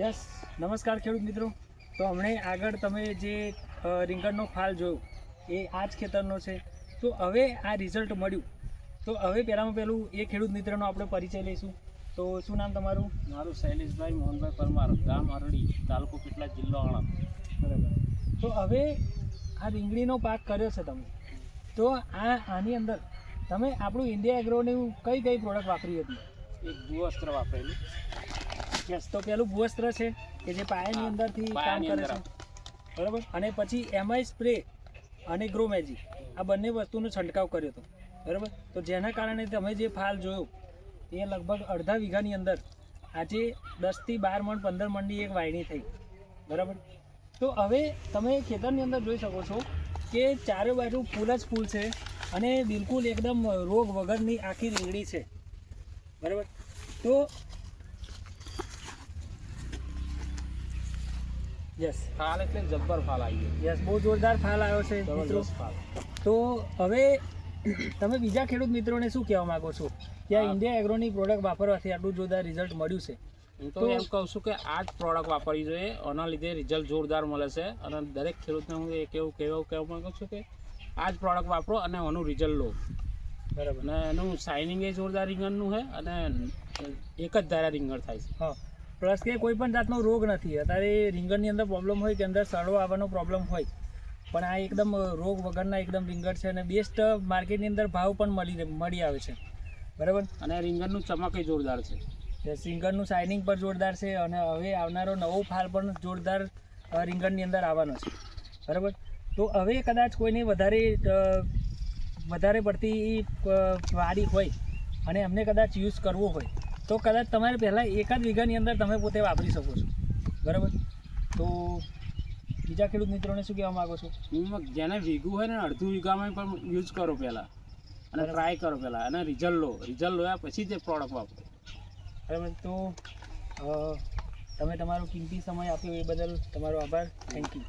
Yes નમસ્કાર ખેડૂત મિત્રો. તો હમણે આગળ તમે જે રીંગણનો ફાલ જોયો એ આ જ ખેતરનો છે. તો હવે આ રિઝલ્ટ મળ્યું. તો હવે પહેલામાં પહેલું એ ખેડૂત મિત્રનો આપણે પરિચય લઈશું. તો શું નામ તમારું? મારું શૈલેષભાઈ મોહનભાઈ પરમાર ગામ અરડી તાલુકો કેટલા જિલ્લો આણંદ. બરાબર. તો હવે આ રીંગણીનો પાક કર્યો છે તમે. તો આ આની અંદર તમે આપણું ઇન્ડિયા એગ્રોની કઈ કઈ પ્રોડક્ટ વાપરી હતી? એક ગુવસ્ત્ર વાપરેલું. યસ તો પેલું ભૂવસ્ત્ર છે કે જે પાયાની અંદરથી કામ કરે છે. બરાબર? અને પછી એમઆઈ સ્પ્રે અને ગ્રો મેજિક આ બંને વસ્તુનો છંટકાવ કર્યો હતો. બરાબર? તો જેના કારણે તમે જે ફાલ જોયો એ લગભગ અડધા વીઘાની અંદર આજે દસથી બાર મણ પંદર મણની એક વાયણી થઈ. બરાબર? તો હવે તમે ખેતરની અંદર જોઈ શકો છો કે ચારે બાજુ ફૂલ જ ફૂલ છે અને બિલકુલ એકદમ રોગ વગરની આખી રીંગણી છે. બરાબર? તો યસ ફાલ એટલે જબ્બર ફાલ આવી ગયો. યસ બહુ જોરદાર ફાલ આવ્યો છે મિત્રો. તો હવે તમે બીજા ખેડૂત મિત્રોને શું કહેવા માંગો છો? કે આ ઇન્ડિયા એગ્રોની પ્રોડક્ટ વાપરવાથી આટલું જોરદાર રિઝલ્ટ મળ્યું છે. હું તો એમ કહું છું કે આ જ પ્રોડક્ટ વાપરવી જોઈએ. આના લીધે રિઝલ્ટ જોરદાર મળે છે. અને દરેક ખેડૂતને હું એ કેવું કહેવા કહેવા માગું છું કે આ જ પ્રોડક્ટ વાપરો અને આનું રિઝલ્ટ લો. બરાબર. અને એનું શાઇનિંગ એ જોરદાર રીંગણનું છે અને એક જ ધારા રીંગણ થાય છે. હા. પ્લસ કે કોઈ પણ જાતનો રોગ નથી. અત્યારે રીંગણની અંદર પ્રોબ્લેમ હોય કે અંદર સડો આવવાનો પ્રોબ્લેમ હોય પણ આ એકદમ રોગ વગરના એકદમ રીંગણ છે અને બેસ્ટ માર્કેટની અંદર ભાવ પણ મળી મળી આવે છે. બરાબર? અને રીંગણનું ચમકય જોરદાર છે. રીંગણનું શાઇનિંગ પણ જોરદાર છે અને હવે આવનારો નવો ફાલ પણ જોરદાર રીંગણની અંદર આવવાનો છે. બરાબર? તો હવે કદાચ કોઈને વધારે વધારે પડતી વાડી હોય અને એમને કદાચ યુઝ કરવો હોય તો કદાચ તમારે પહેલાં એકાદ વીઘાની અંદર તમે પોતે વાપરી શકો છો. બરાબર? તો બીજા ખેડૂત મિત્રોને શું કહેવા માગો છો? હું જેને વીઘું હોય ને અડધું વીઘામાં પણ યુઝ કરો પહેલાં. અને ટ્રાય કરો પહેલાં. અને રિઝલ્ટ લો. રિઝલ્ટ લોયા પછી જ પ્રોડક્ટ વાપરો. બરાબર. તો તમે તમારો કિંમતી સમય આપ્યો એ બદલ તમારો આભાર. Thank you